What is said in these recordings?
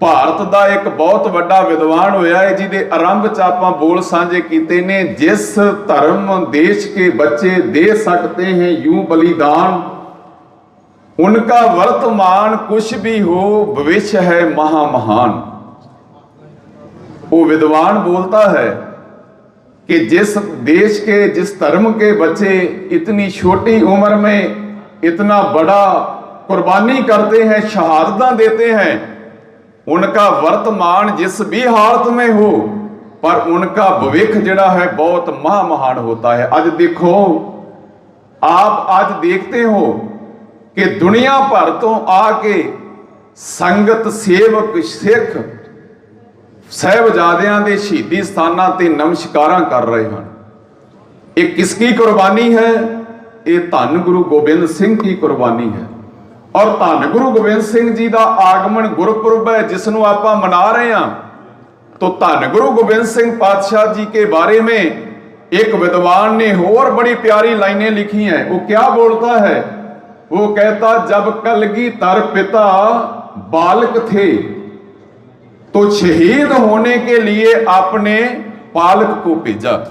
ਭਾਰਤ ਦਾ ਇੱਕ ਬਹੁਤ ਵੱਡਾ ਵਿਦਵਾਨ ਹੋਇਆ ਹੈ ਜਿਹਦੇ ਆਰੰਭ ਚ ਆਪਾਂ ਬੋਲ ਸਾਂਝੇ ਕੀਤੇ ਨੇ ਜਿਸ ਧਰਮ ਦੇਸ਼ ਕੇ ਬੱਚੇ ਦੇ ਸਕਤੇ ਹੈ ਯੂੰ ਬਲੀਦਾਨ उनका वर्तमान कुछ भी हो भविष्य है महा महान वो विद्वान बोलता है कि जिस देश के जिस धर्म के बच्चे इतनी छोटी उम्र में इतना बड़ा कुर्बानी करते हैं शहादत देते हैं उनका वर्तमान जिस भी हालत में हो पर उनका भविष्य जड़ा है बहुत महामहान होता है आज देखो आप आज देखते हो ਕਿ ਦੁਨੀਆ ਭਰ ਤੋਂ ਆ ਕੇ ਸੰਗਤ ਸੇਵਕ ਸਿੱਖ ਸਹਿਬਜ਼ਾਦਿਆਂ ਦੇ ਸ਼ਹੀਦੀ ਸਥਾਨਾਂ ਤੇ ਨਮਸਕਾਰਾਂ ਕਰ ਰਹੇ ਹਨ ਇਹ ਕਿਸ ਕੀ ਕੁਰਬਾਨੀ ਹੈ ਇਹ ਧੰਨ ਗੁਰੂ ਗੋਬਿੰਦ ਸਿੰਘ ਦੀ ਕੁਰਬਾਨੀ ਹੈ ਔਰ ਧੰਨ ਗੁਰੂ ਗੋਬਿੰਦ ਸਿੰਘ ਜੀ ਦਾ ਆਗਮਨ ਗੁਰਪੁਰਬ ਹੈ ਜਿਸ ਨੂੰ ਆਪਾਂ ਮਨਾ ਰਹੇ ਹਾਂ तो धन गुरु गोविंद सिंह पातशाह जी के बारे में एक विद्वान ने और बड़ी प्यारी लाइनें लिखी हैं वो क्या बोलता है वो कहता जब कलगी तर पिता बालक थे तो शहीद होने के लिए आपने पालक को भेजा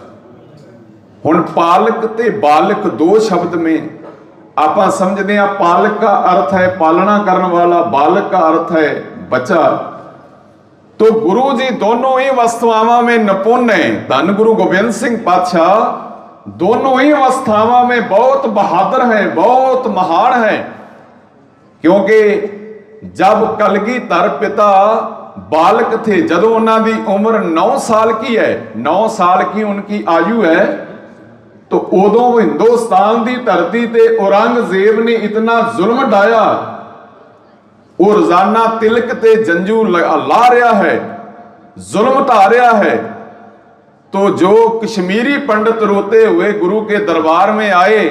ਹੁਣ ਪਾਲਕ ਤੇ ਬਾਲਕ ਦੋ ਸ਼ਬਦ ਮੇ ਆਪਾਂ ਸਮਝਦੇ ਆ ਪਾਲਕ ਦਾ ਅਰਥ ਹੈ ਪਾਲਣਾ ਕਰਨ ਵਾਲਾ ਬਾਲਕ ਦਾ ਅਰਥ ਹੈ ਬੱਚਾ तो गुरु जी दोनों ही अवस्थावा में निपुण है धन गुरु गोविंद सिंह पातशाह दोनों ही अवस्थावा में बहुत बहादुर है बहुत महान है क्योंकि जब कलगी तर पिता बालक थे जब उन्होंने उम्र 9 साल की है 9 साल की उनकी आयु है तो उदों हिंदुस्तान की धरती ते औरंगजेब ने इतना जुल्म डाया वो रोजाना तिलक ते जंजू ला रहा है जुल्म ढा रहा है तो जो कश्मीरी पंडित रोते हुए गुरु के दरबार में आए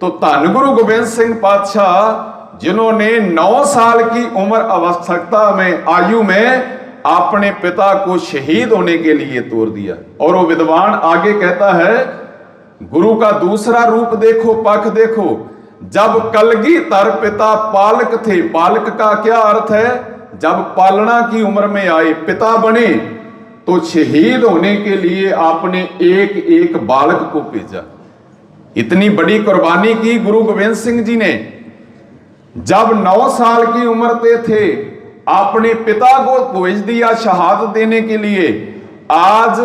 तो धन गुरु गोविंद सिंह पातशाह जिन्होंने 9 साल की उम्र अवस्था में आयु में अपने पिता को शहीद होने के लिए तोड़ दिया और वो विद्वान आगे कहता है गुरु का दूसरा रूप देखो पख देखो जब कलगी तर पिता पालक थे पालक का क्या अर्थ है जब पालना की उम्र में आए पिता बने तो शहीद होने के लिए आपने एक एक बालक को भेजा इतनी बड़ी कुर्बानी की गुरु गोविंद सिंह जी ने जब नौ साल की उम्र पे थे अपने पिता को भेज दिया शहादत देने के लिए आज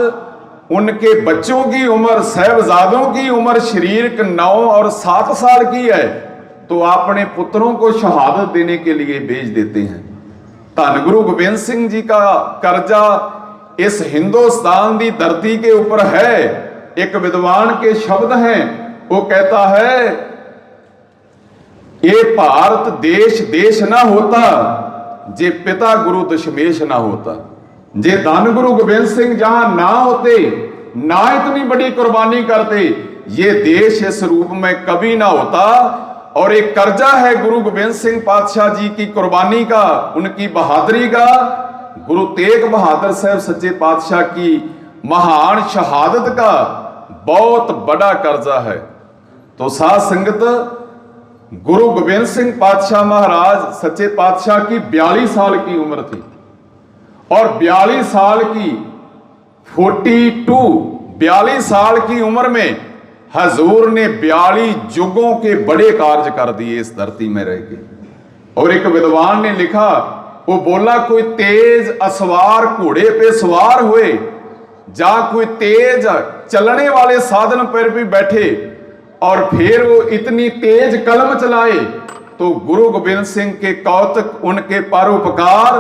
उनके बच्चों की उम्र साहबजादों की उम्र शरीर नौ और सात साल की है तो अपने पुत्रों को शहादत देने के लिए भेज देते हैं धन गुरु गोविंद सिंह जी का कर्जा इस हिंदुस्तान की धरती के ऊपर है एक विद्वान के शब्द हैं वो कहता है ये भारत देश देश ना होता जे पिता गुरु दशमेश ना होता जे धन गुरु गोविंद सिंह जहाँ ना होते, ना इतनी बड़ी कुर्बानी करते, ये देश इस रूप में कभी ना होता। और एक कर्जा है गुरु गोविंद सिंह पातशाह जी की कुर्बानी का, उनकी बहादुरी का। गुरु तेग बहादुर साहब सच्चे पातशाह की महान शहादत का बहुत बड़ा कर्जा है। तो साथ संगत, गुरु गोविंद सिंह पातशाह महाराज सच्चे पातशाह की 42 साल की उम्र थी। और 42 साल की 42 42 साल की उम्र में हजूर ने 42 युगों के बड़े कार्य कर दिए इस धरती में रह के। और एक विद्वान ने लिखा, वो बोला, कोई तेज असवार घोड़े पे सवार हुए, जा कोई तेज चलने वाले साधन पर भी बैठे, और फिर वो इतनी तेज कलम चलाए तो गुरु गोविंद सिंह के कौतक उनके परोपकार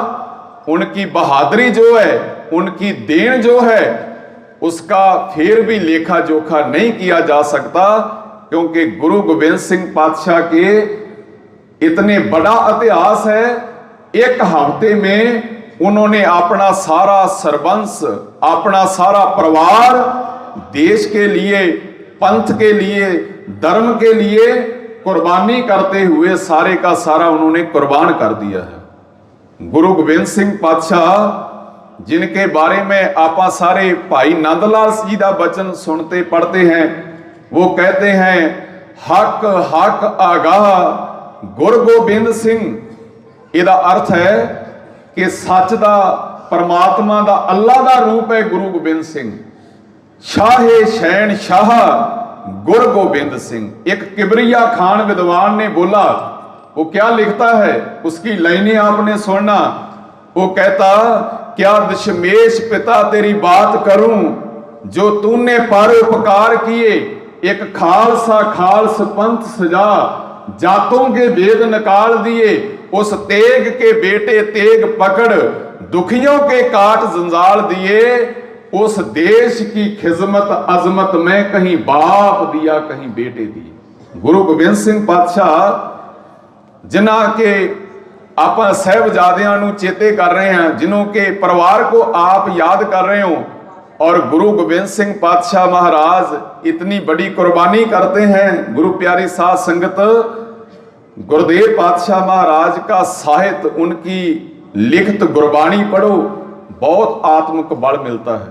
उनकी बहादुरी जो है, उनकी देन जो है, उसका फिर भी लेखा जोखा नहीं किया जा सकता, क्योंकि गुरु गोविंद सिंह पातशाह के इतने बड़ा इतिहास है, एक हफ़्ते में उन्होंने अपना सारा सरबंस अपना सारा परिवार देश के लिए, पंथ के लिए, धर्म के लिए कुर्बानी करते हुए सारे का सारा उन्होंने कुर्बान कर दिया है। गुरु गोविंद सिंह पातशाह जिनके बारे में आपा सारे भाई नंदलाल जी का वचन सुनते पढ़ते हैं वो कहते हैं हक हक आगाह गुरु गोबिंद ਸਿੰਘ ਇਹਦਾ ਅਰਥ ਹੈ ਕਿ ਸੱਚ ਦਾ ਪਰਮਾਤਮਾ ਦਾ ਅੱਲਾ ਦਾ ਰੂਪ ਹੈ ਗੁਰੂ ਗੋਬਿੰਦ ਸਿੰਘ ਸ਼ਾਹੇ ਸ਼ੈਨ ਸ਼ਾਹ ਗੁਰ गोविंद सिंह एक किबरिया खान विद्वान ने बोला वो क्या लिखता है उसकी लाइनें आपने सुनना वो कहता क्या दशमेश पिता तेरी बात करूं जो तूने पारोपकार किए एक खालसा खालस पंथ सजा जातों के भेद निकाल दिए उस तेग के बेटे तेग पकड़ दुखियों के काट जंजाल दिए उस देश की खिजमत अजमत में कहीं बाप दिया कहीं बेटे दिए गुरु गोविंद सिंह पातशाह ਜਿਨ੍ਹਾਂ ਕੇ ਆਪਾਂ ਸਹਿਬਜ਼ਾਦਿਆਂ ਨੂੰ ਚੇਤੇ ਕਰ ਰਹੇ ਹਾਂ ਜਿਨ੍ਹਾਂ ਕੇ ਪਰਿਵਾਰ को आप याद कर रहे हो और गुरु गोबिंद सिंह पातशाह महाराज इतनी बड़ी कुर्बानी करते हैं गुरु प्यारी साध संगत गुरुदेव पातशाह महाराज का साहित्य उनकी लिखित गुरबाणी पढ़ो बहुत आत्मिक बल मिलता है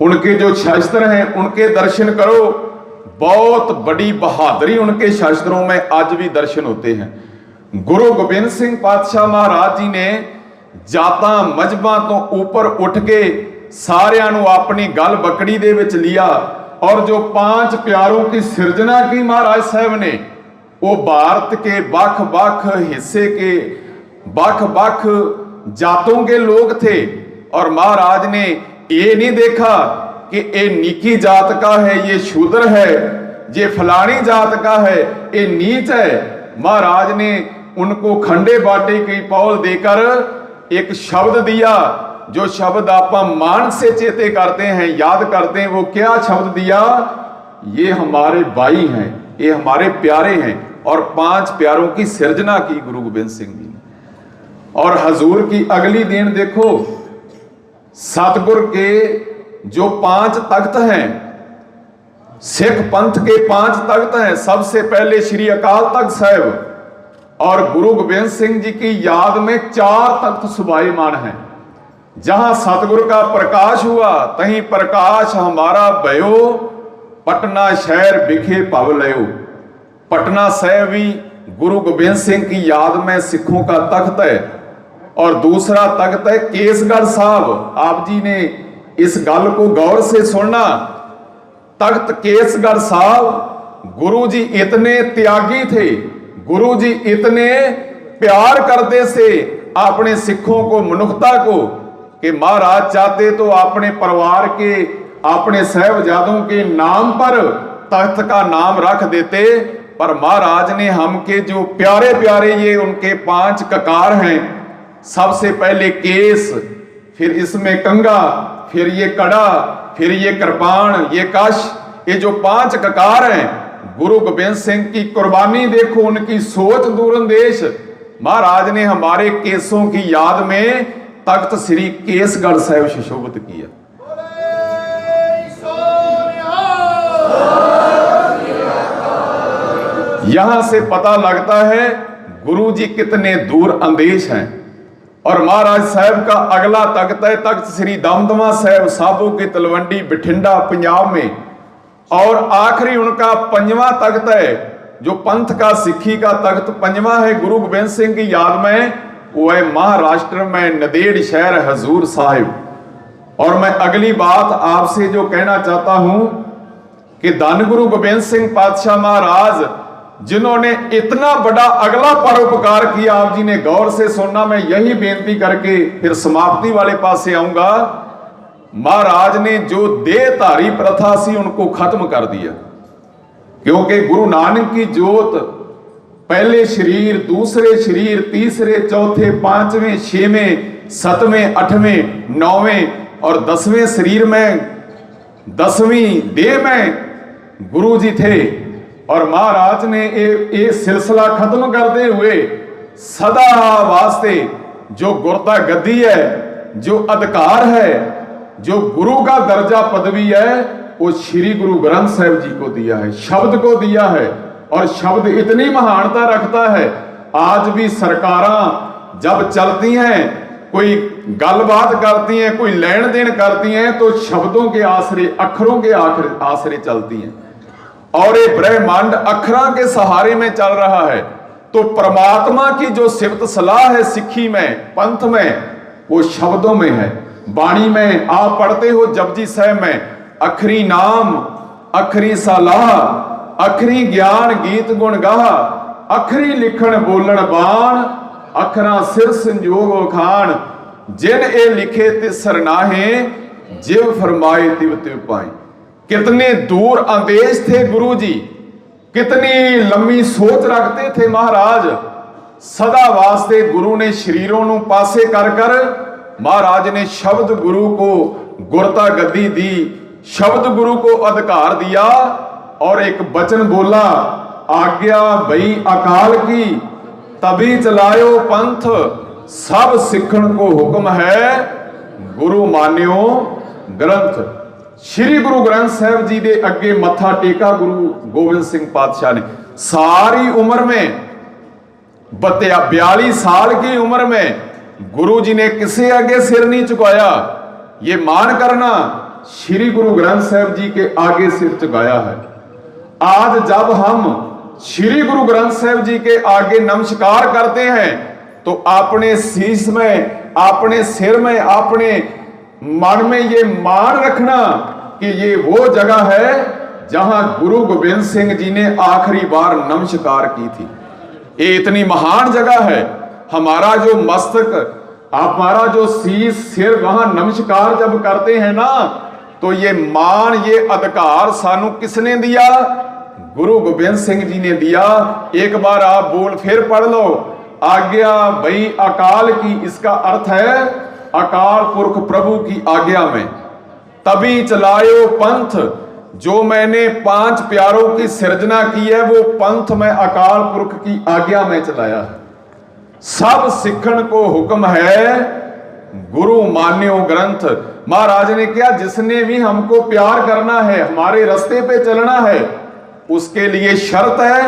उनके जो शास्त्र हैं उनके दर्शन करो बहुत बड़ी बहादुरी उनके शास्त्रों में आज भी दर्शन होते हैं ਗੁਰੂ ਗੋਬਿੰਦ ਸਿੰਘ ਪਾਤਸ਼ਾਹ ਮਹਾਰਾਜ ਜੀ ਨੇ ਜਾਤਾਂ ਮਜਬਾਂ ਤੋਂ ਉੱਪਰ ਉੱਠ ਕੇ ਸਾਰਿਆਂ ਨੂੰ ਆਪਣੀ ਗੱਲ ਬੱਕੜੀ ਦੇ ਵਿੱਚ ਲਿਆ और जो पांच प्यारों की सृजना की महाराज साहब ने वो भारत के बख बख हिस्से के बख बख जातों के लोग थे और महाराज ने ये नहीं देखा कि ये निकी जात का है ये शूद्र है ये फलानी जात का है ये नीच है महाराज ने उनको खंडे बाटे की पौल देकर एक शब्द दिया। जो शब्द आप मान से चेते करते हैं, याद करते हैं, वो क्या शब्द दिया? ये हमारे भाई हैं, ये हमारे प्यारे हैं और पाँच प्यारों की सिरजना की गुरु गोबिंद सिंह जी ने। और हजूर की अगली दिन देखो, सतगुर के जो पाँच तख्त हैं, सिख पंथ के पाँच तख्त हैं, सबसे पहले श्री अकाल तख्त साहब। और गुरु गोबिंद सिंह जी की याद में चार तख्त सुभाईमान हैं जहां सतगुरु का प्रकाश हुआ तहीं प्रकाश हमारा भयो पटना शहर बिखे पव लयो पटना साहब भी गुरु गोबिंद सिंह की याद में सिखों का तख्त है और दूसरा तख्त है केसगढ़ साहब आप जी ने इस गल को गौर से सुनना तख्त केसगढ़ साहब गुरु जी इतने त्यागी थे गुरु जी इतने प्यार करते से अपने सिखों को मनुष्यता को, कि महाराज चाहते तो अपने परिवार के, अपने साहबजादों के नाम पर तख्त का नाम रख देते, पर महाराज ने हम के जो प्यारे प्यारे ये उनके पाँच ककार हैं, सबसे पहले केस, फिर इसमें कंगा, फिर ये कड़ा, फिर ये कृपाण, ये कश, ये जो पाँच ककार हैं गुरु गोबिंद सिंह की कुर्बानी देखो, उनकी सोच दूरंदेश महाराज ने हमारे केसों की याद में तख्त श्री केसगढ़ साहिब सुशोभित किया। यहाँ से पता लगता है, गुरु जी कितने दूर अंदेश हैं। और महाराज साहब का अगला तख्त है तख्त श्री दमदमा साहब साबू की तलवंडी बिठिंडा, पंजाब में। और आखिरी उनका पंजवा तख्त है, जो पंथ का सिक्खी का तख्त पंजवा है, गुरु गोबिंद सिंह की याद में, वो है महाराष्ट्र में नदेड़ शहर हजूर साहिब। और मैं अगली बात आपसे जो कहना चाहता हूँ कि धन गुरु गोबिंद सिंह पातशाह महाराज, जिन्होंने इतना बड़ा अगला परोपकार किया, आप जी ने गौर से सुनना, मैं यही बेनती करके फिर समाप्ति वाले पास से आऊँगा। महाराज ने जो देहधारी प्रथा सी उनको खत्म कर दिया क्योंकि गुरु नानक की जोत पहले शरीर दूसरे शरीर तीसरे चौथे पांचवें छवें सतवें आठवें नौवें और दसवें शरीर में दसवीं देह में गुरु जी थे और महाराज ने ये ये सिलसिला खत्म करते हुए सदा वास्ते जो गुरता गद्दी है जो अधिकार है जो गुरु का दर्जा पदवी है वो श्री गुरु ग्रंथ साहिब जी को दिया है शब्द को दिया है और शब्द इतनी महानता रखता है आज भी सरकारां जब चलती हैं कोई गलबात करती हैं कोई लेन देन करती हैं तो शब्दों के आसरे अक्षरों के आखिर आसरे चलती हैं और ये ब्रह्मांड अक्षरा के सहारे में चल रहा है तो परमात्मा की जो सिफत सलाह है सिक्खी में पंथ में वो शब्दों में है वाणी में आप पढ़ते हो जपजी साहब में अखरी नाम अखरी सलाह अखरी ज्ञान गीत गुण गाह अखरी लिखण बोलण बाण अखरा सिर संजोग वखाण जिन ए लिखे ते सरनाहे जिव फरमाए तिव तिव पाए कितने दूर आदेश थे गुरु जी कितनी लंबी सोच रखते थे महाराज सदा वास्ते गुरु ने शरीरों ਨੂੰ ਪਾਸੇ ਕਰ ਕਰ महाराज ने शब्द गुरु को गुरता गद्दी दी शब्द गुरु को अधिकार दिया और एक वचन बोला आज्ञा भई अकाल की तभी चलायो पंथ सब सिखण को हुक्म है ਗੁਰੂ ਮਾਨਿਓ ਗ੍ਰੰਥ ਸ੍ਰੀ ਗੁਰੂ ਗ੍ਰੰਥ ਸਾਹਿਬ ਜੀ ਦੇ ਅੱਗੇ ਮੱਥਾ ਟੇਕਾ ਗੁਰੂ ਗੋਬਿੰਦ ਸਿੰਘ ਪਾਤਸ਼ਾਹ ਨੇ ਸਾਰੀ ਉਮਰ में बतिया बयालीस साल की उम्र गुरु जी ने किसे आगे सिर नहीं झुकाया ये मान करना श्री गुरु ग्रंथ साहब जी के आगे सिर झुकाया है। आज जब हम श्री गुरु ग्रंथ साहब जी के आगे नमस्कार करते हैं तो अपने शीश में, अपने सिर में, अपने मन में ये मान रखना कि ये वो जगह है जहाँ गुरु गोबिंद सिंह जी ने आखिरी बार नमस्कार की थी। ये इतनी महान जगह है हमारा जो मस्तक, हमारा जो शीश, सिर वहाँ नमस्कार जब करते हैं ना तो ये मान, ये अधिकार सानू किसने दिया? गुरु गोबिंद सिंह जी ने दिया। एक बार आप बोल फिर पढ़ लो। आज्ञा भई अकाल की इसका अर्थ है, अकाल पुरख प्रभु की आज्ञा में। तभी चलायो पंथ। जो मैंने पाँच प्यारों की सृजना की है, वो पंथ में अकाल पुरख की आज्ञा में चलाया। है सब सिखण को हुक्म है गुरु मान्यो ग्रंथ महाराज ने क्या जिसने भी हमको प्यार करना है हमारे रास्ते पे चलना है उसके लिए शर्त है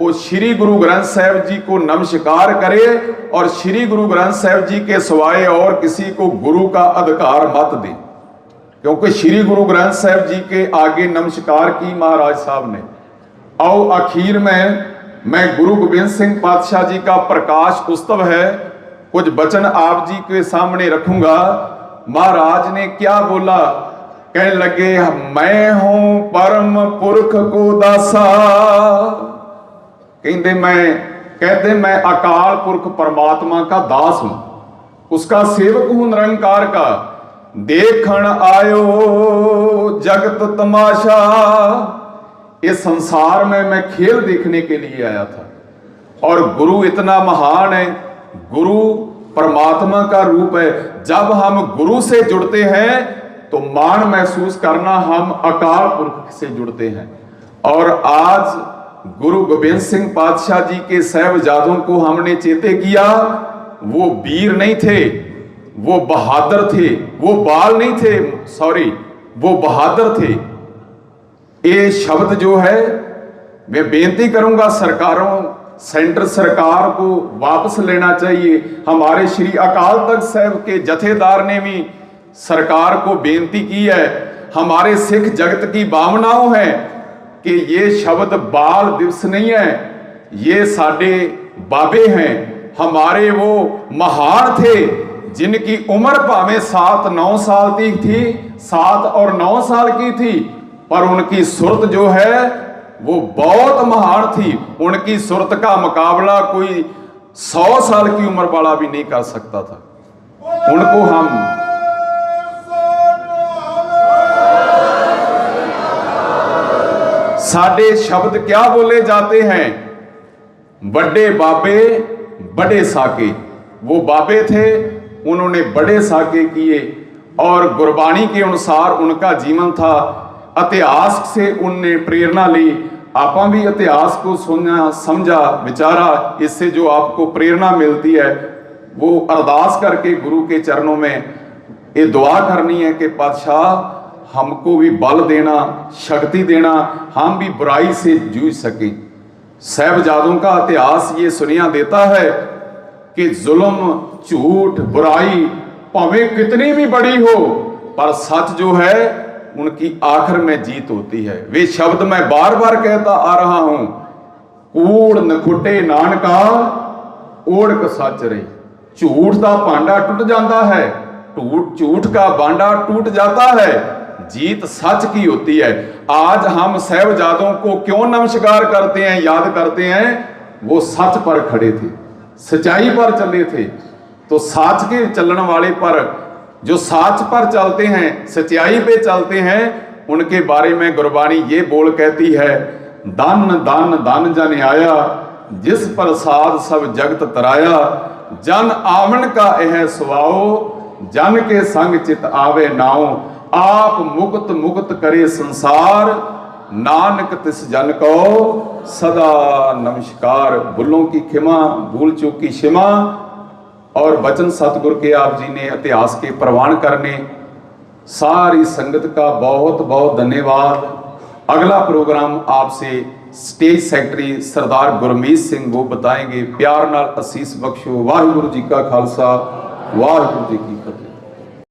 वो श्री गुरु ग्रंथ साहब जी को नमस्कार करे और श्री गुरु ग्रंथ साहब जी के सिवाय और किसी को गुरु का अधिकार मत दे क्योंकि श्री गुरु ग्रंथ साहब जी के आगे नमस्कार की महाराज साहब ने और आखिर में मैं गुरु गोबिंद सिंह पातशाह जी का प्रकाश उत्सव है कुछ वचन आप जी के सामने रखूंगा महाराज ने क्या बोला कहने लगे मैं हूं परम पुरख को दासा कहते मैं कहते मैं अकाल पुरख परमात्मा का दास हूं उसका सेवक हूं निरंकार का देखण आयो जगत तमाशा इस संसार में मैं खेल देखने के लिए आया था। और गुरु इतना महान है, गुरु परमात्मा का रूप है। जब हम गुरु से जुड़ते हैं तो मान महसूस करना हम अकाल पुरख से जुड़ते हैं। और आज गुरु गोबिंद सिंह पातशाह जी के साहबजादों को हमने चेते किया, वो वीर नहीं थे, वो बहादुर थे, वो बाल नहीं थे सॉरी वो बहादुर थे। ये शब्द जो है, मैं बेनती करूँगा सरकारों, सेंटर सरकार को वापस लेना चाहिए। हमारे श्री अकाल तख्त साहब के जथेदार ने भी सरकार को बेनती की है। हमारे सिख जगत की भावनाओं है कि ये शब्द बाल दिवस नहीं है, ये साडे बाबे हैं। हमारे वो महान थे, जिनकी उम्र भावे सात नौ साल की थी, सात और नौ साल की थी। पर उनकी सुरत जो है, वो बहुत महान थी। उनकी सुरत का मुकाबला कोई सौ साल की उम्र वाला भी नहीं कर सकता था। उनको हम साडे शब्द क्या बोले जाते हैं? बड़े बाबे, बड़े साके। वो बाबे थे, उन्होंने बड़े साके किए और गुरबाणी के अनुसार उनका जीवन था। इतिहास से उनने प्रेरणा ली आपा भी इतिहास को सुना समझा विचारा इससे जो आपको प्रेरणा मिलती है वो अरदास करके गुरु के चरणों में ये दुआ करनी है कि पातशाह हमको भी बल देना शक्ति देना हम भी बुराई से जूझ सकें साहबजादों का इतिहास ये सुनिया देता है कि जुल्म झूठ बुराई भावें कितनी भी बड़ी हो पर सच जो है उनकी आखिर में जीत होती है वे शब्द मैं बार बार कहता आ रहा हूं ਕੂੜ ਨਖੁੱਟੇ ਨਾਨਕਾ ਓੜਕ ਸੱਚ ਰਹੀ ਝੂਠ ਦਾ ਭਾਂਡਾ ਟੁੱਟ ਜਾਂਦਾ ਹੈ ਝੂਠ ਝੂਠ का भांडा टूट जाता है जीत सच की होती है आज हम साहबजादों को क्यों नमस्कार करते हैं याद करते हैं वो सच पर खड़े थे सच्चाई पर चले थे तो साच के चलने वाले पर जो साच पर चलते हैं सच्चाई पे चलते हैं उनके बारे में गुरबानी ये बोल कहती है धन धन धन जन आया जिस प्रसाद सब जगत तराया जन आवन का यह सुभाओ जन के संग चित आवे नाओ आप मुक्त मुक्त करे संसार नानक तिस जन को सदा नमस्कार भूलों की खिमा भूल चूक की क्षमा और वचन सतगुरु के आप जी ने इतिहास के प्रवान करने सारी संगत का बहुत बहुत धन्यवाद अगला प्रोग्राम आपसे स्टेज सेक्रेटरी सरदार गुरमीत सिंह वो बताएंगे प्यार नाल असीस बख्शो वाहिगुरु जी का खालसा वाहिगुरु जी की फतेह